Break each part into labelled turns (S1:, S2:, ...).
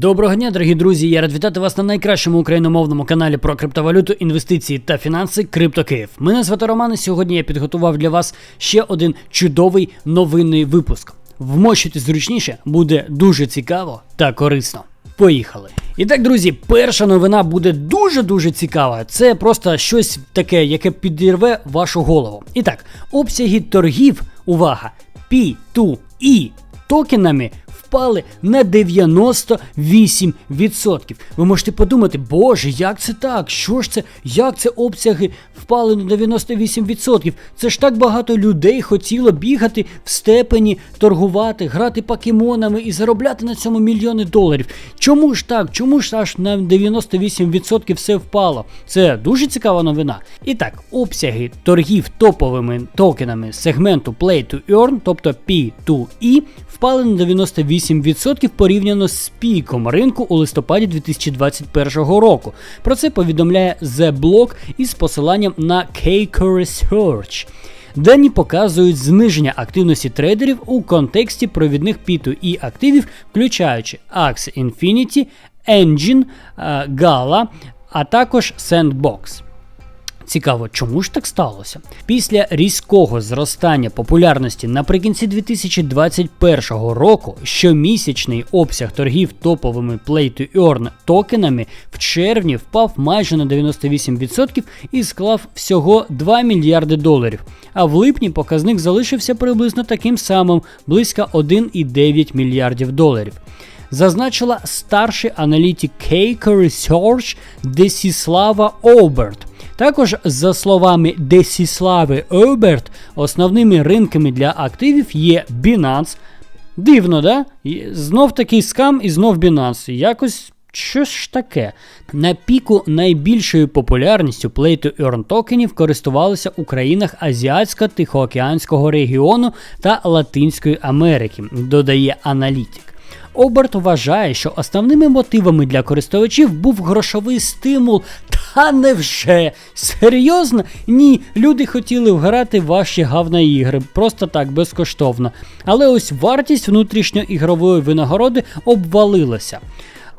S1: Доброго дня, дорогі друзі! Я рад вітати вас на найкращому україномовному каналі про криптовалюту, інвестиції та фінанси CryptoKiv. Мене звати Роман, і сьогодні я підготував для вас ще один чудовий новинний випуск. Вмощуйте зручніше, буде дуже цікаво та корисно. Поїхали. І так, друзі, перша новина буде дуже-дуже цікава. Це просто щось таке, яке підірве вашу голову. І так, обсяги торгів, увага, P2E токенами впали на 98%. Ви можете подумати, боже, як це так? Що ж це? Як це обсяги впали на 98%? Це ж так багато людей хотіло бігати в степені, торгувати, грати покемонами і заробляти на цьому мільйони доларів. Чому ж так? Чому ж аж на 98% все впало? Це дуже цікава новина. І так, обсяги торгів топовими токенами сегменту Play to Earn, тобто P2E, впали на 98% порівняно з піком ринку у листопаді 2021 року. Про це повідомляє The Block із посиланням на Keiko Research. Дані показують зниження активності трейдерів у контексті провідних P2E активів, включаючи Axie Infinity, Engine, Gala, а також Sandbox. Цікаво, чому ж так сталося? Після різкого зростання популярності наприкінці 2021 року щомісячний обсяг торгів топовими Play to Earn токенами в червні впав майже на 98% і склав всього 2 мільярди доларів. А в липні показник залишився приблизно таким самим близько 1,9 мільярдів доларів. Зазначила старший аналітик Keiko Research Десіслава Оберт. Також, за словами Десіслави Оберт, основними ринками для активів є Binance. Дивно, да? Знов такий скам і знов Binance. Якось. Що ж таке? На піку найбільшою популярністю Play to Earn токенів користувалися у країнах Азіатсько-Тихоокеанського регіону та Латинської Америки, додає аналітик. Оберт вважає, що основними мотивами для користувачів був грошовий стимул. Та невже? Серйозно? Ні, люди хотіли вграти ваші гавна ігри, просто так, безкоштовно. Але ось вартість внутрішньоігрової винагороди обвалилася.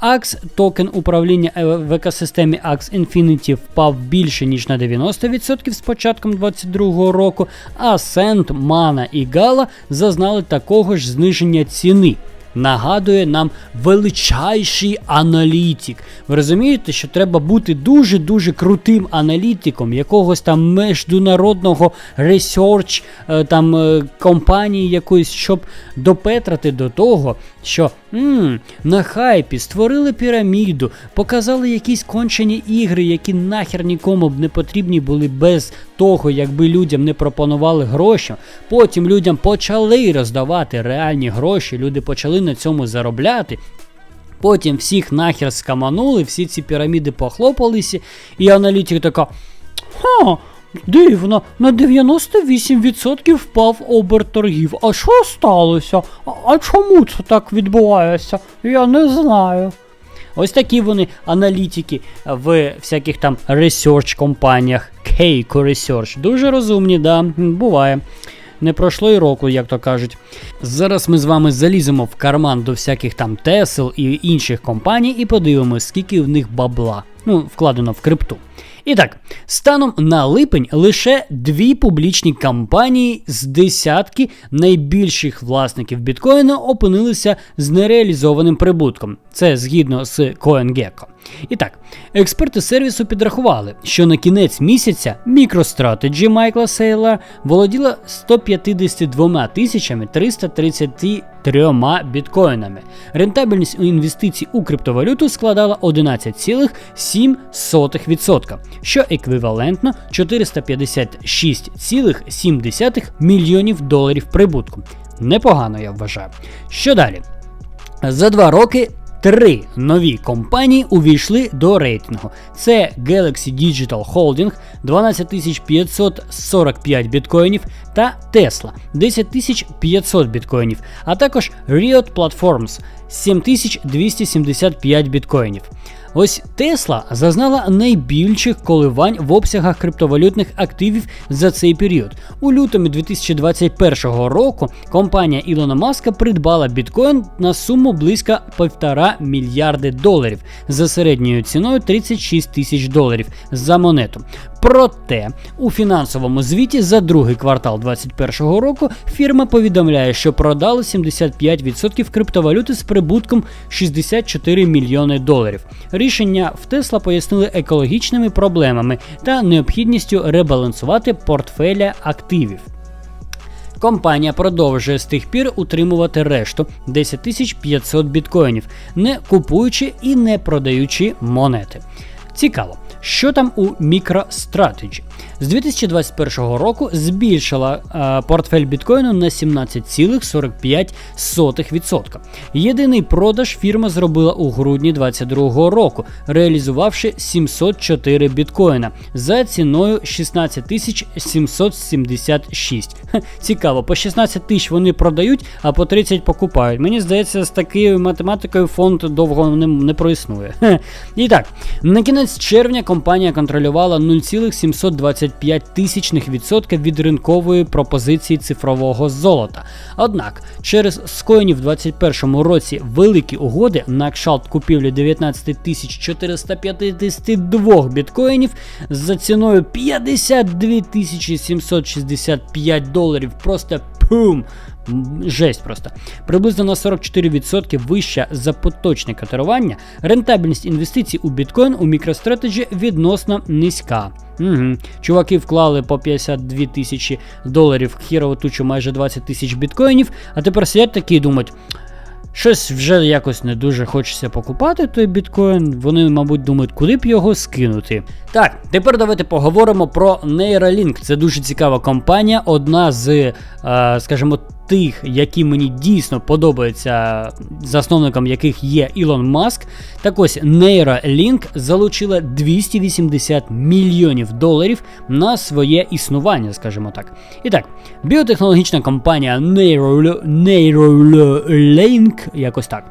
S1: AX токен управління в екосистемі AX Infinity впав більше ніж на 90% з початком 2022 року, а Sand, Mana і Gala зазнали такого ж зниження ціни нагадує нам величайший аналітик. Ви розумієте, що треба бути дуже-дуже крутим аналітиком якогось там міжнародного ресерч е, там е, компанії якоїсь, щоб допетрати до того, що м на хайпі створили піраміду, показали якісь кончені ігри, які нахер нікому б не потрібні були без того, якби людям не пропонували гроші. Потім людям почали роздавати реальні гроші, люди почали на цьому заробляти. Потім всіх нахер скаманули, всі ці піраміди похлопалися, і аналітик така. Ха, дивно, на 98% впав оберт торгів. А що сталося? А, а чому це так відбувається? Я не знаю. Ось такі вони аналітики в всяких там ресерч компаніях. Keiko Research. Дуже розумні, да, буває. Не пройшло і року, як то кажуть. Зараз ми з вами заліземо в карман до всяких там Тесел і інших компаній і подивимось, скільки в них бабла. Ну, вкладено в крипту. І так, станом на липень лише дві публічні компанії з десятки найбільших власників біткоїна опинилися з нереалізованим прибутком. Це згідно з CoinGecko. І так, експерти сервісу підрахували, що на кінець місяця MicroStrategy Майкла Сейла володіла 152 тисячами 333 біткоїнами. Рентабельність у інвестицій у криптовалюту складала 11,7%, що еквівалентно 456,7 мільйонів доларів прибутку. Непогано, я вважаю. Що далі? За два роки Три нові компанії увійшли до рейтингу. Це Galaxy Digital Holding 12545 біткоїнів та Tesla 10500 біткоїнів, а також Riot Platforms 7275 біткоїнів. Ось Тесла зазнала найбільших коливань в обсягах криптовалютних активів за цей період. У лютому 2021 року компанія Ілона Маска придбала біткоін на суму близько 1,5 мільярди доларів за середньою ціною 36 тисяч доларів за монету. Проте у фінансовому звіті за другий квартал 2021 року фірма повідомляє, що продала 75% криптовалюти з прибутком 64 мільйони доларів. Рішення в Тесла пояснили екологічними проблемами та необхідністю ребалансувати портфеля активів. Компанія продовжує з тих пір утримувати решту 10 500 біткоїнів, не купуючи і не продаючи монети. Цікаво, що там у MicroStrategy? З 2021 року збільшила е, портфель біткоїну на 17,45%. Єдиний продаж фірма зробила у грудні 2022 року, реалізувавши 704 біткоїна за ціною 16 776. Цікаво, по 16 тисяч вони продають, а по 30 покупають. Мені здається, з такою математикою фонд довго не, не проіснує. І так, на кінець червня компанія контролювала 0,725 тисячних відсотка від ринкової пропозиції цифрового золота. Однак, через скоєні в 2021 році великі угоди на кшалт купівлі 19 тисяч 452 біткоїнів за ціною 52 тисячі 765 доларів. Просто пум! Жесть просто. Приблизно на 44% вища за поточне котирування, рентабельність інвестицій у біткоін у MicroStrategy відносно низька. Угу. Чуваки вклали по 52 тисячі доларів хірову тучу майже 20 тисяч біткоїнів, а тепер сидять такі і думають. Щось вже якось не дуже хочеться покупати той біткоін. Вони, мабуть, думають, куди б його скинути. Так, тепер давайте поговоримо про Neuralink. Це дуже цікава компанія, одна з, е, скажімо, тих, які мені дійсно подобаються, засновником яких є Ілон Маск. Так ось Neuralink залучила 280 мільйонів доларів на своє існування, скажімо так. І так, біотехнологічна компанія Neuralink, якось так,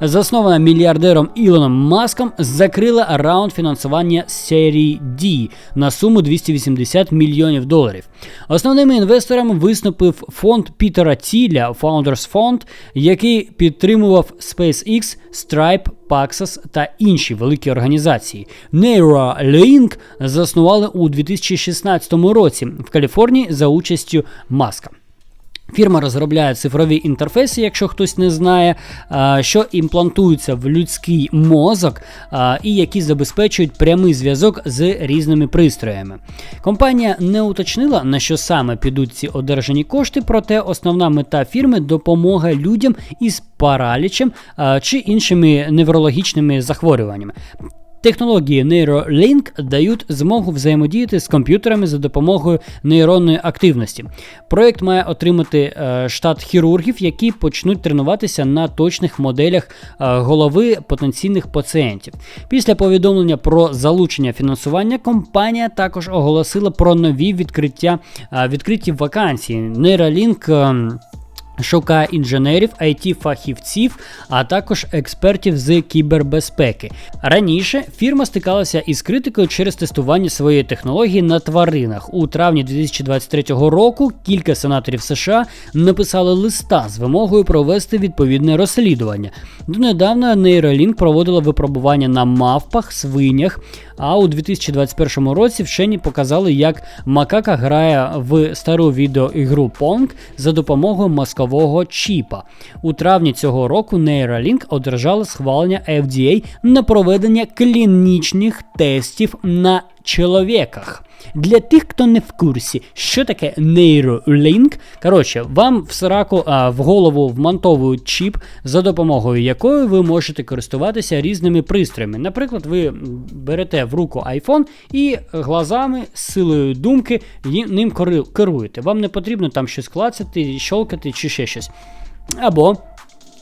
S1: заснована мільярдером Ілоном Маском, закрила раунд фінансування серії D на суму 280 мільйонів доларів. Основними інвесторами виступив фонд Пітера Тіля Founders Fund, який підтримував SpaceX, Stripe, Paxos та інші великі організації. Neuralink заснували у 2016 році в Каліфорнії за участю Маска. Фірма розробляє цифрові інтерфейси, якщо хтось не знає, що імплантуються в людський мозок і які забезпечують прямий зв'язок з різними пристроями. Компанія не уточнила, на що саме підуть ці одержані кошти, проте основна мета фірми допомога людям із паралічем чи іншими неврологічними захворюваннями. Технології Neuralink дають змогу взаємодіяти з комп'ютерами за допомогою нейронної активності. Проект має отримати е, штат хірургів, які почнуть тренуватися на точних моделях е, голови потенційних пацієнтів. Після повідомлення про залучення фінансування компанія також оголосила про нові відкриття е, відкриті вакансії. Neuralink ем, Шукає інженерів, it фахівців, а також експертів з кібербезпеки. Раніше фірма стикалася із критикою через тестування своєї технології на тваринах. У травні 2023 року кілька сенаторів США написали листа з вимогою провести відповідне розслідування. Донедавна Neuralink проводила випробування на мавпах, свинях. А у 2021 році вчені показали, як макака грає в стару відеоігру Pong за допомогою мозкового чіпа. У травні цього року Neuralink одержала схвалення FDA на проведення клінічних тестів на чоловіках. Для тих, хто не в курсі, що таке Neuralink, коротше, вам в сраку, а в голову вмонтовують чіп, за допомогою якої ви можете користуватися різними пристроями. Наприклад, ви берете в руку iPhone і глазами, силою думки ним керуєте. Вам не потрібно там щось клацати, щолкати чи ще щось. Або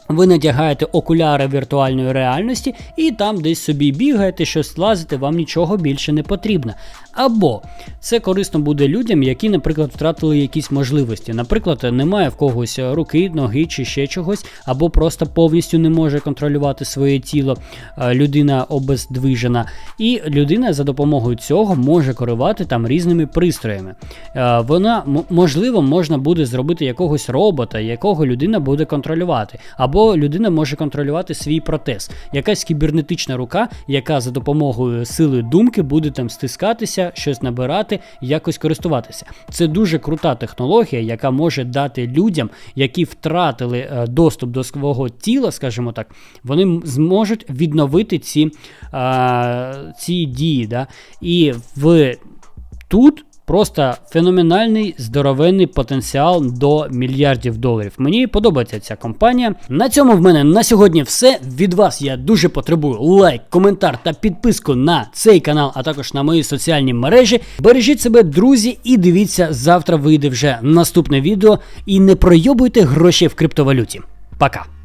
S1: Ви надягаєте окуляри віртуальної реальності і там десь собі бігаєте, щось лазите, вам нічого більше не потрібно. Або це корисно буде людям, які, наприклад, втратили якісь можливості. Наприклад, немає в когось руки, ноги чи ще чогось, або просто повністю не може контролювати своє тіло, е, людина обездвижена. І людина за допомогою цього може керувати там різними пристроями. Е, Вона можливо можна буде зробити якогось робота, якого людина буде контролювати. Або людина може контролювати свій протез, якась кібернетична рука, яка за допомогою сили думки буде там стискатися, щось набирати, якось користуватися. Це дуже крута технологія, яка може дати людям, які втратили е, доступ до свого тіла, скажімо так, вони зможуть відновити ці, ці дії. Да? І в тут. Просто феноменальний здоровенний потенціал до мільярдів доларів. Мені подобається ця компанія. На цьому в мене на сьогодні все. Від вас я дуже потребую лайк, коментар та підписку на цей канал, а також на мої соціальні мережі. Бережіть себе, друзі, і дивіться, завтра вийде вже наступне відео. І не пройобуйте гроші в криптовалюті. Пока!